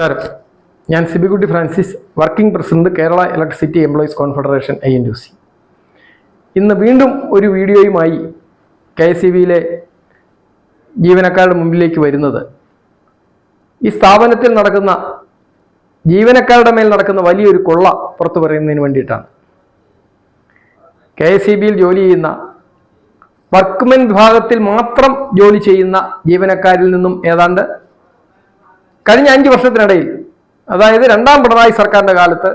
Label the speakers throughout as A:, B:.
A: നമസ്കാരം. ഞാൻ Sibikutty Francis working president Kerala electricity employees confederation I N U C. ഇന്ന് വീണ്ടും ഒരു വീഡിയോയുമായി കെ എസ് ഇ ബിയിലെ ജീവനക്കാരുടെ മുമ്പിലേക്ക് വരുന്നത്. ഈ സ്ഥാപനത്തിൽ നടക്കുന്ന ജീവനക്കാരുടെ മേൽ നടക്കുന്ന വലിയൊരു കൊള്ള പുറത്തു പറയുന്നതിന് വേണ്ടിയിട്ടാണ്. കെ എസ് ഇ ബിയിൽ ജോലി ചെയ്യുന്ന വർക്ക്മെൻ വിഭാഗത്തിൽ മാത്രം ജോലി ചെയ്യുന്ന ജീവനക്കാരിൽ നിന്നും ഏതാണ്ട് കഴിഞ്ഞ അഞ്ച് വർഷത്തിനിടയിൽ അതായത് രണ്ടാം പിണറായി സർക്കാരിന്റെ കാലത്ത്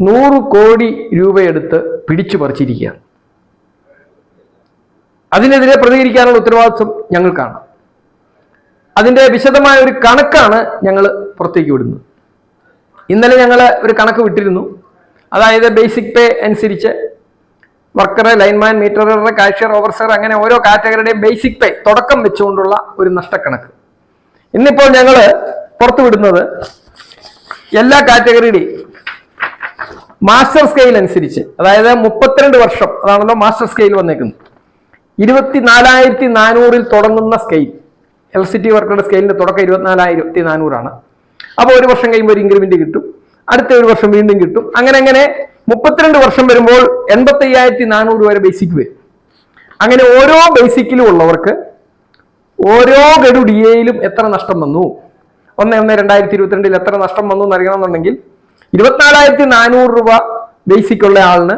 A: നൂറ് കോടി രൂപയെടുത്ത് പിടിച്ചു പറിച്ചിരിക്കുകയാണ്. അതിനെതിരെ പ്രതികരിക്കാനുള്ള ഉത്തരവാദിത്വം ഞങ്ങൾക്കാണ്. അതിന്റെ വിശദമായ ഒരു കണക്കാണ് ഞങ്ങൾ പുറത്തേക്ക് വിടുന്നത്. ഇന്നലെ ഞങ്ങൾ ഒരു കണക്ക് വിട്ടിരുന്നു. അതായത് ബേസിക് പേ അനുസരിച്ച് worker lineman meter cashier overseer അങ്ങനെ ഓരോ കാറ്റഗറിയുടെയും ബേസിക് പേ തുടക്കം വെച്ചുകൊണ്ടുള്ള ഒരു നഷ്ടക്കണക്ക്. ഇന്നിപ്പോൾ ഞങ്ങൾ പുറത്തുവിടുന്നത് എല്ലാ കാറ്റഗറിയുടെയും മാസ്റ്റർ സ്കെയിൽ അനുസരിച്ച് അതായത് മുപ്പത്തിരണ്ട് വർഷം അതാണല്ലോ മാസ്റ്റർ സ്കെയിൽ വന്നേക്കുന്നത്. ഇരുപത്തിനാലായിരത്തി നാനൂറിൽ തുടങ്ങുന്ന സ്കെയിൽ എൽ സി ടി വർക്കറുടെ സ്കെയിലിന്റെ തുടക്കം ഇരുപത്തിനാലായിരത്തി നാനൂറാണ് അപ്പോൾ ഒരു വർഷം കഴിയുമ്പോൾ ഒരു ഇൻക്രിമെന്റ് കിട്ടും. അടുത്ത ഒരു വർഷം വീണ്ടും കിട്ടും. അങ്ങനെ അങ്ങനെ മുപ്പത്തിരണ്ട് വർഷം വരുമ്പോൾ എൺപത്തി അയ്യായിരത്തി നാനൂറ് വരെ ബേസിക് വരും. അങ്ങനെ ഓരോ ബേസിക്കിലും ഉള്ളവർക്ക് ഓരോ ഗഡു ഡി എയിലും എത്ര നഷ്ടം വന്നു? ഒന്ന് ഒന്ന് രണ്ടായിരത്തി ഇരുപത്തിരണ്ടിൽ എത്ര നഷ്ടം വന്നു എന്ന് അറിയണമെന്നുണ്ടെങ്കിൽ ഇരുപത്തിനാലായിരത്തി നാനൂറ് രൂപ ബേസിക് ഉള്ള ആളിന്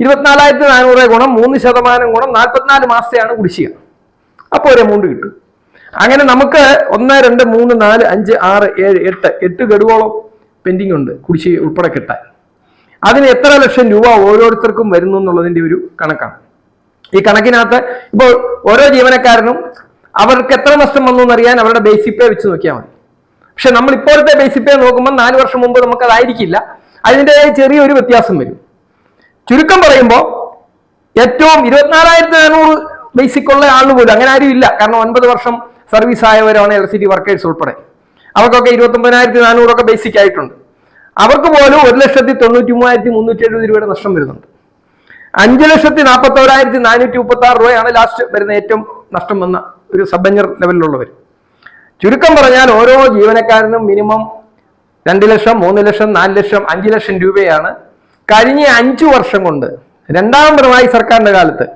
A: ഇരുപത്തിനാലായിരത്തി നാനൂറ് ഗുണം മൂന്ന് ശതമാനം ഗുണം നാൽപ്പത്തിനാല് മാസത്തെയാണ് കുടിശ്ശിക. അപ്പോൾ ഒരു എമൗണ്ട് കിട്ടും. അങ്ങനെ നമുക്ക് ഒന്ന് രണ്ട് മൂന്ന് നാല് അഞ്ച് ആറ് ഏഴ് എട്ട് എട്ട് ഗഡുവോളം പെൻഡിങ് ഉണ്ട് കുടിശ്ശിക ഉൾപ്പെടെ കിട്ടാൻ. അതിന് എത്ര ലക്ഷം രൂപ ഓരോരുത്തർക്കും വരുന്നു എന്നുള്ളതിന്റെ ഒരു കണക്കാണ്. ഈ കണക്കിനകത്ത് ഇപ്പോൾ ഓരോ ജീവനക്കാരനും അവർക്ക് എത്ര നഷ്ടം വന്നു എന്നറിയാൻ അവരുടെ ബേസിക് പേ വെച്ച് നോക്കിയാൽ മതി. പക്ഷെ നമ്മൾ ഇപ്പോഴത്തെ ബേസിക് പേ നോക്കുമ്പോൾ നാല് വർഷം മുമ്പ് നമുക്ക് അതായിരിക്കില്ല അതിന്റെതായ ചെറിയൊരു വ്യത്യാസം വരും. ചുരുക്കം പറയുമ്പോൾ ഏറ്റവും ഇരുപത്തിനാലായിരത്തി നാനൂറ് ബേസിക് ഉള്ള ആളിന് പോലും അങ്ങനെ ആരും ഇല്ല. കാരണം ഒൻപത് വർഷം സർവീസ് ആയവരാണ് എൽ സി ഡി വർക്കേഴ്സ് ഉൾപ്പെടെ. അവർക്കൊക്കെ ഇരുപത്തൊമ്പതിനായിരത്തി നാനൂറൊക്കെ ബേസിക് ആയിട്ടുണ്ട്. അവർക്ക് പോലും ഒരു ലക്ഷത്തി തൊണ്ണൂറ്റി മൂവായിരത്തി മുന്നൂറ്റി എഴുപത് രൂപയുടെ നഷ്ടം വരുന്നുണ്ട്. അഞ്ച് ലക്ഷത്തി നാൽപ്പത്തോരായിരത്തി നാനൂറ്റി മുപ്പത്തി ആറ് രൂപയാണ് ലാസ്റ്റ് വരുന്ന ഏറ്റവും നഷ്ടം വന്ന ഒരു സബ്ബഞ്ചർ ലെവലിലുള്ളവർ ചുരുക്കം പറഞ്ഞാൽ ഓരോ ജീവനക്കാരനും മിനിമം രണ്ട് ലക്ഷം മൂന്ന് ലക്ഷം നാല് ലക്ഷം അഞ്ച് ലക്ഷം രൂപയാണ് കഴിഞ്ഞ അഞ്ചു വർഷം കൊണ്ട്. രണ്ടാം പിണറായി സർക്കാരിന്റെ കാലത്ത്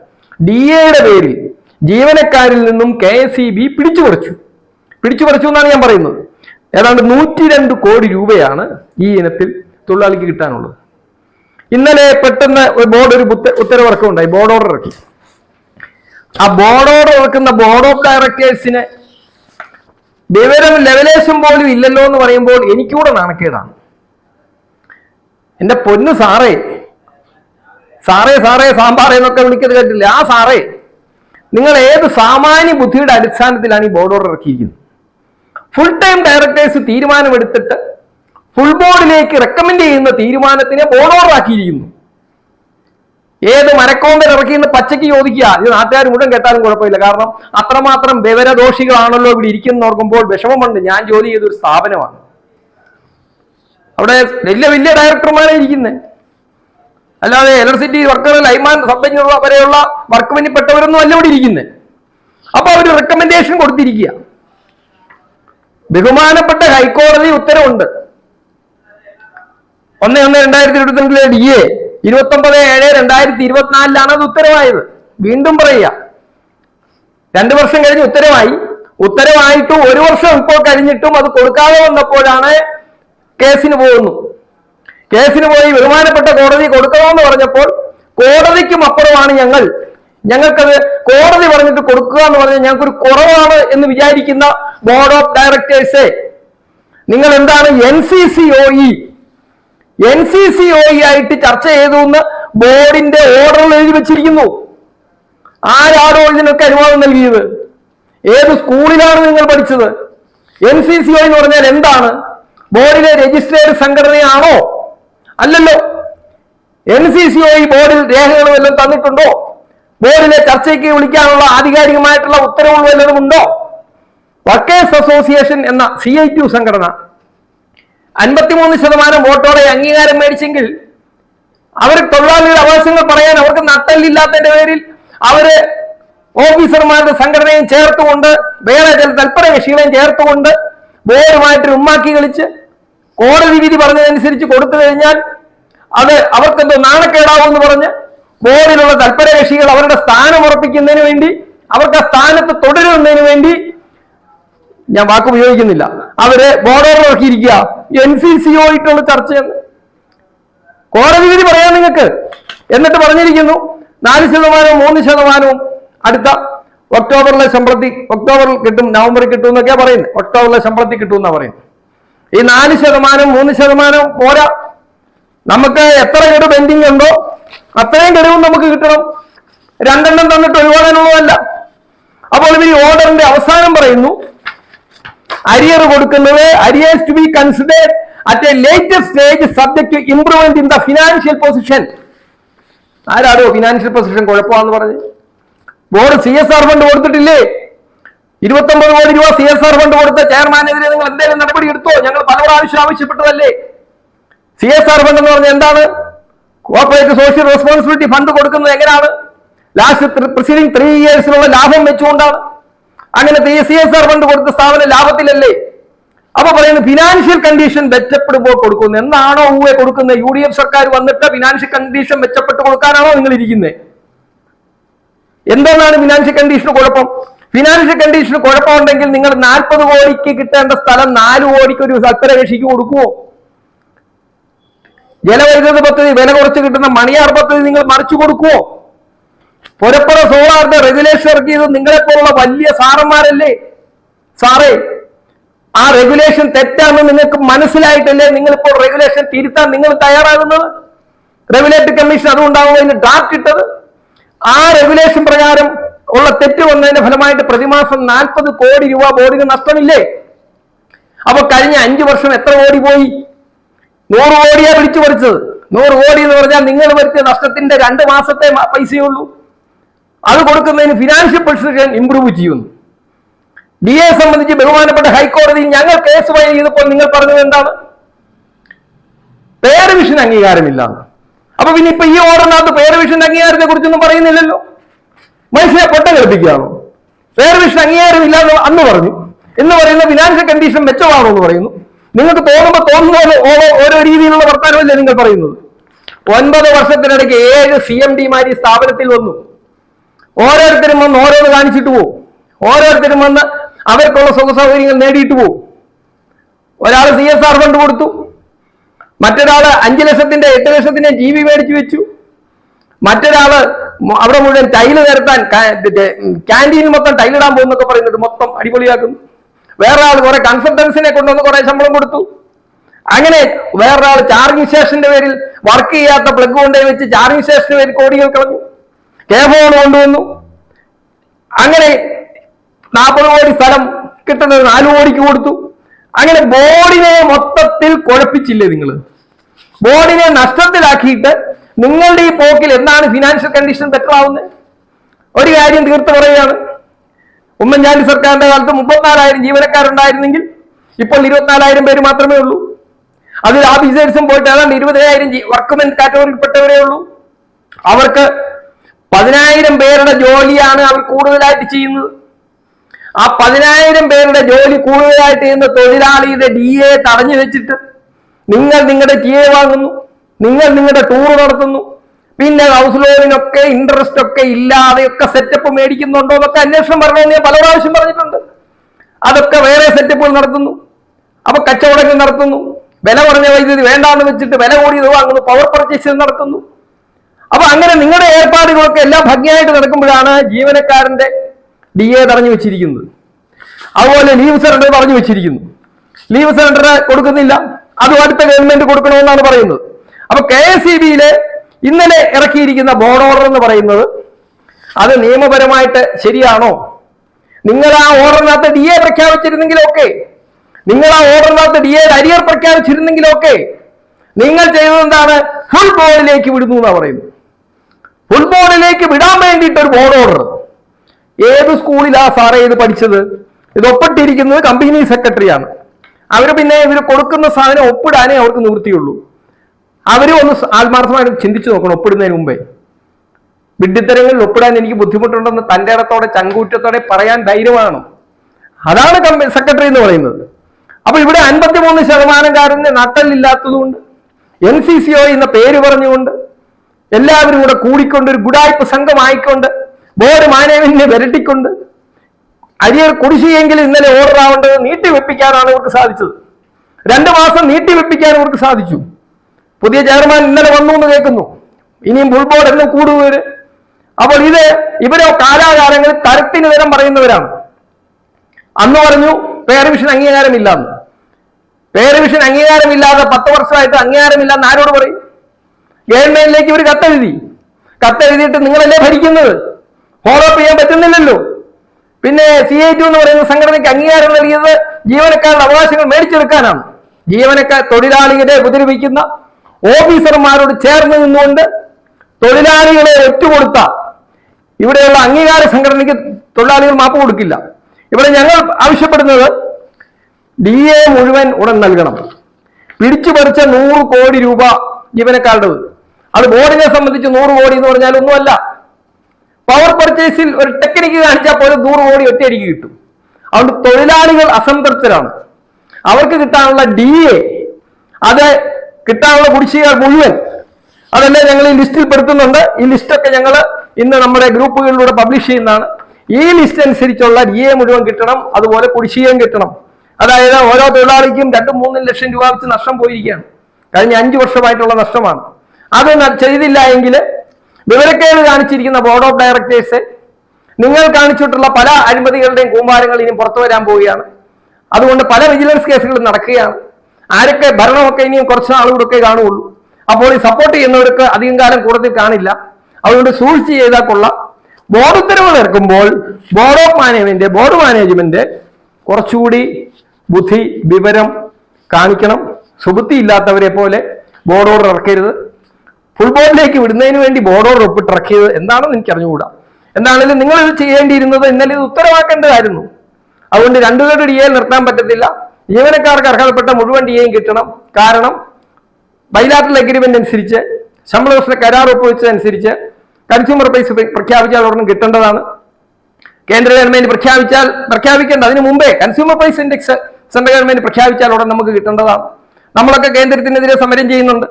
A: ഡി എയുടെ പേരിൽ ജീവനക്കാരിൽ നിന്നും കെ എസ് ഇ ബി പിടിച്ചു പറിച്ചു. പിടിച്ചു പറിച്ചു എന്നാണ് ഞാൻ പറയുന്നത്. ഏതാണ്ട് നൂറ്റി രണ്ട് കോടി രൂപയാണ് ഈ ഇനത്തിൽ തൊഴിലാളിക്ക് കിട്ടാനുള്ളത്. ഇന്നലെ പെട്ടെന്ന് ഒരു ബോർഡ് ഒരു ഉത്ത- ഉത്തരവിറക്കമുണ്ടായി ബോർഡ് ഓർഡർ ഇറക്കി. ആ ബോർഡോട് ഇറക്കുന്ന ബോർഡ് ഓഫ് ഡയറക്ടേഴ്സിനെ വിവരം ലെവലേഷൻ പോലും ഇല്ലല്ലോ എന്ന് പറയുമ്പോൾ എനിക്കൂടെ നാണക്കേടാണ്. എന്റെ പൊന്നു സാറേ സാറേ സാറേ സാമ്പാറേ എന്നൊക്കെ വിളിക്കുന്നത് കേട്ടില്ല. ആ സാറേ നിങ്ങൾ ഏത് സാമാന്യ ബുദ്ധിയുടെ അടിസ്ഥാനത്തിലാണ് ഈ ബോർഡ് ഓർഡർ ഇറക്കിയിരിക്കുന്നത്? ഫുൾ ടൈം ഡയറക്ടേഴ്സ് തീരുമാനമെടുത്തിട്ട് ഫുൾ ബോർഡിലേക്ക് റെക്കമെൻഡ് ചെയ്യുന്ന തീരുമാനത്തിനെ ബോർഡ് ഓർഡർ ആക്കിയിരിക്കുന്നു. ഏത് മരക്കോമ്പൻ ഇറക്കിയെന്ന് പച്ചയ്ക്ക് ചോദിക്കുക. ഇത് നാട്ടുകാർ മുഴുവൻ കേട്ടാലും കുഴപ്പമില്ല. കാരണം അത്രമാത്രം വിവരദോഷികളാണല്ലോ ഇവിടെ ഇരിക്കുന്ന ഓർക്കുമ്പോൾ വിഷമമുണ്ട്. ഞാൻ ജോലി ചെയ്ത ഒരു സ്ഥാപനമാണ്. അവിടെ വലിയ വലിയ ഡയറക്ടർമാരെ ഇരിക്കുന്നത് അല്ലാതെ electricity worker lineman sub engineer വരെയുള്ള വർക്ക് പനിപ്പെട്ടവരൊന്നും അല്ല ഇവിടെ ഇരിക്കുന്നത് അപ്പൊ അവർ റെക്കമെൻഡേഷൻ കൊടുത്തിരിക്കുക. ബഹുമാനപ്പെട്ട ഹൈക്കോടതി ഉത്തരവുണ്ട്. ഒന്ന് ഒന്ന് രണ്ടായിരത്തി ഇരുപത്തിരണ്ടിലെ ഡി എ ഇരുപത്തി ഒമ്പത് ഏഴ് രണ്ടായിരത്തി ഇരുപത്തിനാലിലാണ് അത് ഉത്തരവായത്. വീണ്ടും പറയുക. രണ്ടു വർഷം കഴിഞ്ഞ് ഉത്തരവായി. ഉത്തരവായിട്ടും ഒരു വർഷം ഇപ്പോൾ കഴിഞ്ഞിട്ടും അത് കൊടുക്കാതെ വന്നപ്പോഴാണ് കേസിന് പോകുന്നു. കേസിന് പോയി ബഹുമാനപ്പെട്ട കോടതി കൊടുക്കണമെന്ന് പറഞ്ഞപ്പോൾ കോടതിക്കും അപ്പുറമാണ് ഞങ്ങൾ. ഞങ്ങൾക്കത് കോടതി പറഞ്ഞിട്ട് കൊടുക്കുക എന്ന് പറഞ്ഞാൽ ഞങ്ങൾക്കൊരു കുറവാണ് എന്ന് വിചാരിക്കുന്ന ബോർഡ് ഓഫ് ഡയറക്ടേഴ്സെ. നിങ്ങൾ എന്താണ് N C C O E N C C O ആയിട്ട് ചർച്ച ചെയ്തു എന്ന് ബോർഡിന്റെ ഓർഡറിൽ എഴുതി വെച്ചിരിക്കുന്നു. ആരാണോ ഇതിനൊക്കെ അനുവാദം നൽകിയത്? ഏത് സ്കൂളിലാണ് നിങ്ങൾ പഠിച്ചത്? എൻ സി സി ഒ എന്ന് പറഞ്ഞാൽ എന്താണ്? ബോർഡിലെ രജിസ്ട്രേഡ് സംഘടനയാണോ? അല്ലല്ലോ. എൻ സി സി ഒ ബോർഡിൽ രേഖകൾ വല്ലതും തന്നിട്ടുണ്ടോ? ബോർഡിലെ ചർച്ചയ്ക്ക് വിളിക്കാനുള്ള ആധികാരികമായിട്ടുള്ള ഉത്തരവുകൾ വല്ലതും ഉണ്ടോ? വർക്കേഴ്സ് അസോസിയേഷൻ എന്ന സി ഐ ടി സംഘടന അൻപത്തിമൂന്ന് ശതമാനം വോട്ടോടെ അംഗീകാരം മേടിച്ചെങ്കിൽ അവർ തൊഴിലാളികളുടെ അവകാശങ്ങൾ പറയാൻ അവർക്ക് നട്ടല്ലില്ലാത്തതിന്റെ പേരിൽ അവർ ഓഫീസർമാരുടെ സംഘടനയും ചേർത്തുകൊണ്ട് വേറെ ചില തൽപര കക്ഷികളെയും ചേർത്തുകൊണ്ട് ബോർഡുമായിട്ട് ഉമ്മാക്കി കളിച്ച് കോടതി വിധി പറഞ്ഞതനുസരിച്ച് കൊടുത്തു കഴിഞ്ഞാൽ അത് അവർക്കെന്തോ നാണക്കേടാവും എന്ന് പറഞ്ഞ് ബോർഡിലുള്ള തൽപര കക്ഷികൾ അവരുടെ സ്ഥാനം ഉറപ്പിക്കുന്നതിന് വേണ്ടി അവർക്ക് ആ സ്ഥാനത്ത് തുടരുന്നതിന് വേണ്ടി ഞാൻ വാക്ക് ഉപയോഗിക്കുന്നില്ല അവർ ബോർഡർ നോക്കിയിരിക്കുക എൻ സി സി ആയിട്ടുള്ള ചർച്ചയാണ് കോടതി വിധി പറയാം നിങ്ങൾക്ക്. എന്നിട്ട് പറഞ്ഞിരിക്കുന്നു നാല് ശതമാനവും മൂന്ന് ശതമാനവും അടുത്ത ഒക്ടോബറിലെ ശമ്പളത്തിൽ ഒക്ടോബറിൽ കിട്ടും നവംബറിൽ കിട്ടും എന്നൊക്കെയാ പറയുന്നത്. ഒക്ടോബറിലെ ശമ്പളത്തിൽ കിട്ടും എന്നാ പറയുന്നത്. ഈ നാല് ശതമാനം മൂന്ന് ശതമാനം പോരാ. നമുക്ക് എത്ര ഗഡു പെൻഡിങ് ഉണ്ടോ അത്രയും ഗഡുവും നമുക്ക് കിട്ടണം. രണ്ടെണ്ണം തന്നിട്ട് ഒഴിവാക്കാനുള്ളതല്ല അപ്പോൾ ഇവർ ഈ ഓർഡറിന്റെ അവസാനം പറയുന്നു അരിയർ കൊടുക്കുന്നത് arrears to be considered at a later stage subject to improvement in the financial position ആരാടോ financial position കുഴപ്പമാണെന്ന് പറഞ്ഞ്? Board C S R fund കൊടുത്തിട്ടില്ലേ? ഇരുപത്തൊമ്പത് കോടി രൂപ സി എസ് ആർ ഫണ്ട് കൊടുത്ത ചെയർമാനെതിരെ നിങ്ങൾ എന്തെങ്കിലും നടപടി എടുത്തോ? ഞങ്ങൾ പല പ്രാവശ്യം ആവശ്യപ്പെട്ടതല്ലേ? സി എസ് ആർ ഫണ്ട് എന്ന് പറഞ്ഞാൽ എന്താണ്? കോർപ്പറേറ്റ് സോഷ്യൽ റെസ്പോൺസിബിലിറ്റി ഫണ്ട് കൊടുക്കുന്നത് എങ്ങനെയാണ്? ലാസ്റ്റ് പ്രിസീഡിംഗ് ത്രീ ഇയേഴ്സിലുള്ള ലാഭം വെച്ചുകൊണ്ടാണ്. അങ്ങനെ സി എസ് ആർ ഫണ്ട് കൊടുത്ത സ്ഥാപനം ലാഭത്തിലല്ലേ? അപ്പൊ പറയുന്നത് ഫിനാൻഷ്യൽ കണ്ടീഷൻ മെച്ചപ്പെടുമ്പോൾ കൊടുക്കുന്നു. എന്നാണോ ഊവെ കൊടുക്കുന്നത്? യു ഡി എഫ് സർക്കാർ വന്നിട്ട് ഫിനാൻഷ്യൽ കണ്ടീഷൻ മെച്ചപ്പെട്ട് കൊടുക്കാനാണോ നിങ്ങൾ ഇരിക്കുന്നത് എന്തെന്നാണ് ഫിനാൻഷ്യൽ കണ്ടീഷന് കുഴപ്പം? ഫിനാൻഷ്യൽ കണ്ടീഷന് കുഴപ്പമുണ്ടെങ്കിൽ നിങ്ങൾ നാൽപ്പത് കോടിക്ക് കിട്ടേണ്ട സ്ഥലം നാല് കോടിക്ക് ഒരു സത്വരകക്ഷിക്ക് കൊടുക്കുവോ? ജലവൈദ്യുത പദ്ധതി വില കുറച്ച് കിട്ടുന്ന മണിയാർ പദ്ധതി നിങ്ങൾ മറിച്ചു കൊടുക്കുവോ? പുരപ്പുറ സോളാറിന്റെ റെഗുലേഷൻ ഇറക്കിയത് നിങ്ങളെപ്പോലുള്ള വലിയ സാറന്മാരല്ലേ? സാറേ ആ റെഗുലേഷൻ തെറ്റാണെന്ന് നിങ്ങൾക്ക് മനസ്സിലായിട്ടല്ലേ നിങ്ങൾ ഇപ്പോൾ റെഗുലേഷൻ തിരുത്താൻ നിങ്ങൾ തയ്യാറാകുന്നത്? റെഗുലേറ്ററി കമ്മീഷൻ അതുകൊണ്ടാകുമ്പോൾ അതിന് ഡ്രാഫ്റ്റ് ഇട്ടത്? ആ റെഗുലേഷൻ പ്രകാരം ഉള്ള തെറ്റ് വന്നതിന്റെ ഫലമായിട്ട് പ്രതിമാസം നാൽപ്പത് കോടി രൂപ ബോർഡിന് നഷ്ടമില്ലേ? അപ്പൊ കഴിഞ്ഞ അഞ്ചു വർഷം എത്ര കോടി പോയി? നൂറ് കോടിയാ പിടിച്ചു പറിച്ചത്. നൂറ് കോടി എന്ന് പറഞ്ഞാൽ നിങ്ങൾ വരുത്തിയ നഷ്ടത്തിന്റെ രണ്ട് മാസത്തെ പൈസയുള്ളൂ അത് കൊടുക്കുന്നതിന് ഫിനാൻഷ്യൽ പൊസിഷൻ ഇംപ്രൂവ് ചെയ്യുന്നു. ഡി എ സംബന്ധിച്ച് ബഹുമാനപ്പെട്ട ഹൈക്കോടതിയിൽ ഞങ്ങൾ കേസ് ഫയൽ ചെയ്തപ്പോൾ നിങ്ങൾ പറഞ്ഞത് എന്താണ്? പേര് വിഷൻ അംഗീകാരമില്ല. അപ്പൊ പിന്നെ ഇപ്പൊ ഈ ഓർഡറിനകത്ത് പേര് വിഷൻ അംഗീകാരത്തെ കുറിച്ചൊന്നും പറയുന്നില്ലല്ലോ. മനുഷ്യനെ പൊട്ട കളിപ്പിക്കുകയാണോ. പേര് വിഷൻ അംഗീകാരമില്ല എന്ന് അന്ന് പറഞ്ഞു. എന്ന് പറയുന്ന ഫിനാൻഷ്യൽ കണ്ടീഷൻ മെച്ചമാണോ എന്ന് പറയുന്നു. നിങ്ങൾക്ക് തോന്നുമ്പോൾ തോന്നുന്ന പോലെ ഓരോ രീതിയിലുള്ള വർത്തമാനമല്ലേ നിങ്ങൾ പറയുന്നത്. ഒൻപത് വർഷത്തിനിടയ്ക്ക് ഏഴ് സി എം ഡിമാർ ഈ സ്ഥാപനത്തിൽ വന്നു. ഓരോരുത്തരും വന്ന് ഓരോന്ന് കാണിച്ചിട്ട് പോകും ഓരോരുത്തരും വന്ന് അവർക്കുള്ള സുഖ സൗകര്യങ്ങൾ നേടിയിട്ട് പോകും ഒരാൾ സി എസ് ആർ ഫണ്ട് കൊടുത്തു. മറ്റൊരാൾ അഞ്ചു ലക്ഷത്തിന്റെ എട്ട് ലക്ഷത്തിന്റെ ജി ബി മേടിച്ചു വെച്ചു. മറ്റൊരാൾ അവിടെ മുഴുവൻ ടൈൽ നിരത്താൻ ക്യാന്റീനിൽ മൊത്തം ടൈലിടാൻ പോകുന്നൊക്കെ പറയുന്നത് മൊത്തം അടിപൊളിയാക്കുന്നു വേറെ ആൾ കുറെ കൺസൾട്ടൻസിനെ കൊണ്ടുവന്ന് കുറെ ശമ്പളം കൊടുത്തു. അങ്ങനെ വേറൊരാൾ ചാർജിങ് സ്റ്റേഷന്റെ പേരിൽ വർക്ക് ചെയ്യാത്ത പ്ലഗ് കൊണ്ടുപോയി വെച്ച് ചാർജിങ് സ്റ്റേഷന്റെ പേരിൽ കോടികൾ കളഞ്ഞു. കെ ഫോൺ കൊണ്ടുവന്നു. അങ്ങനെ നാൽപ്പത് കോടി സ്ഥലം കിട്ടുന്നത് നാല് കോടിക്ക് കൊടുത്തു. അങ്ങനെ ബോർഡിനെ മൊത്തത്തിൽ കുഴപ്പിച്ചില്ലേ നിങ്ങൾ ബോർഡിനെ നഷ്ടത്തിലാക്കിയിട്ട് നിങ്ങളുടെ ഈ പോക്കിൽ എന്താണ് ഫിനാൻഷ്യൽ കണ്ടീഷൻ ബെറ്റർ ആവുന്നത് ഒരു കാര്യം തീർത്ത് പറയുകയാണ്. ഉമ്മൻചാണ്ടി സർക്കാരിന്റെ കാലത്ത് മുപ്പത്തിനാലായിരം ജീവനക്കാരുണ്ടായിരുന്നെങ്കിൽ ഇപ്പോൾ ഇരുപത്തിനാലായിരം പേര് മാത്രമേ ഉള്ളൂ. അതിൽ ഓഫീസേഴ്സും പോയിട്ട് ഏതാണ്ട് ഇരുപതിനായിരം വർക്ക്മെൻ കാറ്റഗറിയിൽപ്പെട്ടവരേ ഉള്ളൂ. അവർക്ക് പതിനായിരം പേരുടെ ജോലിയാണ് അവർ കൂടുതലായിട്ട് ചെയ്യുന്നത്. ആ പതിനായിരം പേരുടെ ജോലി കൂടുതലായിട്ട് ചെയ്യുന്ന തൊഴിലാളിയുടെ ഡി എ തടഞ്ഞു വെച്ചിട്ട് നിങ്ങൾ നിങ്ങളുടെ ടി എ വാങ്ങുന്നു നിങ്ങൾ നിങ്ങളുടെ ടൂർ നടത്തുന്നു. പിന്നെ ഹൗസ് ലോണിനൊക്കെ ഇൻട്രസ്റ്റ് ഒക്കെ ഇല്ലാതെയൊക്കെ സെറ്റപ്പ് മേടിക്കുന്നുണ്ടോ എന്നൊക്കെ അന്വേഷണം പറഞ്ഞു ഞാൻ പല പ്രാവശ്യം പറഞ്ഞിട്ടുണ്ട്. അതൊക്കെ വേറെ സെറ്റപ്പുകൾ നടത്തുന്നു. അപ്പൊ കച്ചവടങ്ങൾ നടത്തുന്നു. വില കുറഞ്ഞ വൈദ്യുതി വേണ്ടാന്ന് വെച്ചിട്ട് വില കൂടിയത് വാങ്ങുന്നു. പവർ പർച്ചേസ് നടത്തുന്നു. അപ്പൊ അങ്ങനെ നിങ്ങളുടെ ഏർപ്പാടുകളൊക്കെ എല്ലാം ഭംഗിയായിട്ട് നടക്കുമ്പോഴാണ് ജീവനക്കാരന്റെ ഡി എ തടഞ്ഞു വെച്ചിരിക്കുന്നത്. അതുപോലെ ലീവ് സറണ്ടർ പറഞ്ഞു വെച്ചിരിക്കുന്നു. ലീവ് സറണ്ടർ കൊടുക്കുന്നില്ല. അത് അടുത്ത ഗവൺമെന്റ് കൊടുക്കണമെന്നാണ് പറയുന്നത്. അപ്പൊ കെ എസ് ഇ ബിയിലെ ഇന്നലെ ഇറക്കിയിരിക്കുന്ന ബോർഡ് ഓർഡർ എന്ന് പറയുന്നത് അത് നിയമപരമായിട്ട് ശരിയാണോ? നിങ്ങൾ ആ ഓർഡറിനകത്ത് ഡി എ പ്രഖ്യാപിച്ചിരുന്നെങ്കിലൊക്കെ നിങ്ങൾ ആ ഓർഡറിനകത്ത് ഡി എ അരിയർ പ്രഖ്യാപിച്ചിരുന്നെങ്കിലൊക്കെ നിങ്ങൾ ചെയ്തത് എന്താണ്? ഫുൾ ബോർഡിലേക്ക് വിടുന്നു എന്നാണ് പറയുന്നത്. ഫുൾ ബോർഡിലേക്ക് വിടാൻ വേണ്ടിയിട്ട് ഒരു ബോർഡ് ഓർഡർ ഏത് സ്കൂളിലാ സാറേ ഇത് പഠിച്ചത്? ഇത് ഒപ്പിട്ടിരിക്കുന്നത് കമ്പനി സെക്രട്ടറിയാണ് അവർ പിന്നെ ഇവർ കൊടുക്കുന്ന സാധനം ഒപ്പിടാനേ അവർക്ക് നിവൃത്തിയുള്ളൂ. അവരും ഒന്ന് ആത്മാർത്ഥമായിട്ട് ചിന്തിച്ചു നോക്കണം ഒപ്പിടുന്നതിന് മുമ്പേ. വിഡ്ഢിത്തരങ്ങളിൽ ഒപ്പിടാൻ എനിക്ക് ബുദ്ധിമുട്ടുണ്ടെന്ന് തന്റെ ഇടത്തോടെ ചങ്കൂറ്റത്തോടെ പറയാൻ ധൈര്യമാണ്. അതാണ് കമ്പനി സെക്രട്ടറി എന്ന് പറയുന്നത്. അപ്പൊ ഇവിടെ അൻപത്തിമൂന്ന് ശതമാനക്കാരന് നട്ടലില്ലാത്തതുകൊണ്ട് എൻ സി സി ഒ എന്ന പേര് പറഞ്ഞുകൊണ്ട് എല്ലാവരും കൂടെ കൂടിക്കൊണ്ട് ഒരു ഗുഡായ്പ സംഘമായിക്കൊണ്ട് ബോർഡ് മാനേജ്മെന്റിനെ വിരട്ടിക്കൊണ്ട് അരിയർ കുടിശ്ശിയെങ്കിൽ ഇന്നലെ ഓർഡർ ആവേണ്ടത് നീട്ടിവെപ്പിക്കാനാണ് ഇവർക്ക് സാധിച്ചത്. രണ്ടു മാസം നീട്ടിവെപ്പിക്കാൻ ഇവർക്ക് സാധിച്ചു. പുതിയ ചെയർമാൻ ഇന്നലെ വന്നു എന്ന് കേൾക്കുന്നു. ഇനിയും ഫുൾ എല്ലാം കൂടുവര്. അപ്പോൾ ഇത് ഇവരോ കാലാകാലങ്ങളിൽ തരത്തിന് നേരം പറയുന്നവരാണ്. അന്ന് പറഞ്ഞു പേരവിഷൻ അംഗീകാരമില്ലാന്ന്. പേരവിഷൻ അംഗീകാരമില്ലാതെ പത്ത് വർഷമായിട്ട് അംഗീകാരമില്ലാന്ന് ആരോട് പറയും? ഗവൺമെന്റിലേക്ക് ഇവർ കത്തെഴുതി. കത്തെഴുതിയിട്ട് നിങ്ങളല്ലേ ഭരിക്കുന്നത്? ഫോളോ അപ്പ് ചെയ്യാൻ പറ്റുന്നില്ലല്ലോ. പിന്നെ സി ഐ ടു എന്ന് പറയുന്ന സംഘടനയ്ക്ക് അംഗീകാരം നൽകിയത് ജീവനക്കാരുടെ അവകാശങ്ങൾ മേടിച്ചെടുക്കാനാണ്. ജീവനക്കാർ തൊഴിലാളികളെ ഉപദ്രവിക്കുന്ന ഓഫീസർമാരോട് ചേർന്ന് നിന്നുകൊണ്ട് തൊഴിലാളികളെ ഒറ്റുകൊടുത്ത ഇവിടെയുള്ള അംഗീകാര സംഘടനയ്ക്ക് തൊഴിലാളികൾ മാപ്പ് കൊടുക്കില്ല. ഇവിടെ ഞങ്ങൾ ആവശ്യപ്പെടുന്നത് ഡി എ മുഴുവൻ ഉടൻ നൽകണം. പിടിച്ചു പറിച്ച നൂറ് കോടി രൂപ ജീവനക്കാരുടേത്. അത് ബോർഡിനെ സംബന്ധിച്ച് നൂറ് കോടി എന്ന് പറഞ്ഞാൽ ഒന്നുമല്ല. പവർ പർച്ചേസിൽ ഒരു ടെക്നിക്ക് കാണിച്ചാൽ പോലും നൂറ് കോടി ഒറ്റയടിക്ക് കിട്ടും. അതുകൊണ്ട് തൊഴിലാളികൾ അസംതൃപ്തരാണ്. അവർക്ക് കിട്ടാനുള്ള ഡി എ അത് കിട്ടാനുള്ള കുടിശ്ശിക മുഴുവൻ അതെല്ലാം ഞങ്ങൾ ഈ ലിസ്റ്റിൽ പെടുത്തുന്നുണ്ട്. ഈ ലിസ്റ്റൊക്കെ ഞങ്ങൾ ഇന്ന് നമ്മുടെ ഗ്രൂപ്പുകളിലൂടെ പബ്ലിഷ് ചെയ്യുന്നതാണ്. ഈ ലിസ്റ്റ് അനുസരിച്ചുള്ള ഡി എ മുഴുവൻ കിട്ടണം അതുപോലെ കുടിശ്ശികയും കിട്ടണം. അതായത് ഓരോ തൊഴിലാളിക്കും രണ്ടും മൂന്നും ലക്ഷം രൂപ വെച്ച് നഷ്ടം പോയിരിക്കുകയാണ്. കഴിഞ്ഞ അഞ്ചു വർഷമായിട്ടുള്ള നഷ്ടമാണ്. അത് ചെയ്തില്ല എങ്കിൽ വിവരക്കേട് കാണിച്ചിരിക്കുന്ന ബോർഡ് ഓഫ് ഡയറക്ടേഴ്സ് നിങ്ങൾ കാണിച്ചിട്ടുള്ള പല അഴിമതികളുടെയും കൂമ്പാരങ്ങൾ ഇനി പുറത്തു വരാൻ പോവുകയാണ്. അതുകൊണ്ട് പല വിജിലൻസ് കേസുകളും നടക്കുകയാണ്. ആരൊക്കെ ഭരണമൊക്കെ ഇനിയും കുറച്ച് നാളുകൂടൊക്കെ കാണുകയുള്ളൂ. അപ്പോൾ ഈ സപ്പോർട്ട് ചെയ്യുന്നവർക്ക് അധികം കാലം കൂടുതൽ കാണില്ല. അതുകൊണ്ട് സൂക്ഷിച്ച് ചെയ്താൽ കൊള്ളാം. ബോർഡ് ഉത്തരവുകൾ ഇറക്കുമ്പോൾ board of management board management കുറച്ചുകൂടി ബുദ്ധി വിവരം കാണിക്കണം. സുബുദ്ധി ഇല്ലാത്തവരെ പോലെ ബോർഡ് ഓർഡർ ഇറക്കരുത്. ഫുൾ ബോർഡിലേക്ക് വിടുന്നതിന് വേണ്ടി ബോർഡ് ട്രക്ക് ചെയ്ത് എന്താണെന്ന് എനിക്ക് അറിഞ്ഞുകൂടാ എന്താണെങ്കിലും നിങ്ങൾ ഇത് ചെയ്യേണ്ടിയിരുന്നത് ഇന്നലെ ഇത് ഉത്തരവാക്കേണ്ടതായിരുന്നു. അതുകൊണ്ട് രണ്ടുപേരുടെ ഡി എ നിർത്താൻ പറ്റത്തില്ല. ജീവനക്കാർക്ക് അർഹതപ്പെട്ട മുഴുവൻ ഡി കിട്ടണം. കാരണം ബൈലാറ്ററൽ അഗ്രിമെന്റ് അനുസരിച്ച് ശമ്പള ദിവസത്തെ കരാർ ഒപ്പുവെച്ചതനുസരിച്ച് കൺസ്യൂമർ പ്രൈസ് പ്രഖ്യാപിച്ചാൽ ഉടനെ കിട്ടേണ്ടതാണ്. കേന്ദ്ര ഗവൺമെന്റ് പ്രഖ്യാപിച്ചാൽ പ്രഖ്യാപിക്കേണ്ട അതിന് മുമ്പേ consumer price index central government പ്രഖ്യാപിച്ചാൽ ഉടൻ നമുക്ക് കിട്ടേണ്ടതാണ്. നമ്മളൊക്കെ കേന്ദ്രത്തിനെതിരെ സമരം ചെയ്യുന്നുണ്ട്.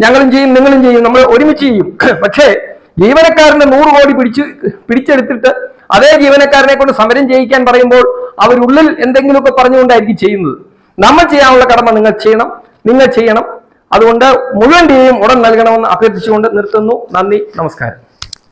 A: ഞങ്ങളും ചെയ്യും നിങ്ങളും ചെയ്യും നമ്മൾ ഒരുമിച്ച് ചെയ്യും. പക്ഷേ ജീവനക്കാരന്റെ നൂറ് കോടി പിടിച്ച് പിടിച്ചെടുത്തിട്ട് അതേ ജീവനക്കാരനെ കൊണ്ട് സമരം ചെയ്യിക്കാൻ പറയുമ്പോൾ അവരുള്ളിൽ എന്തെങ്കിലുമൊക്കെ പറഞ്ഞുകൊണ്ടായിരിക്കും ചെയ്യുന്നത്. നമ്മൾ ചെയ്യാനുള്ള കടമ നിങ്ങൾ ചെയ്യണം നിങ്ങൾ ചെയ്യണം. അതുകൊണ്ട് മുഴുവൻ ടീം ഉടൻ നൽകണമെന്ന് അഭ്യർത്ഥിച്ചുകൊണ്ട് നിർത്തുന്നു. നന്ദി നമസ്കാരം.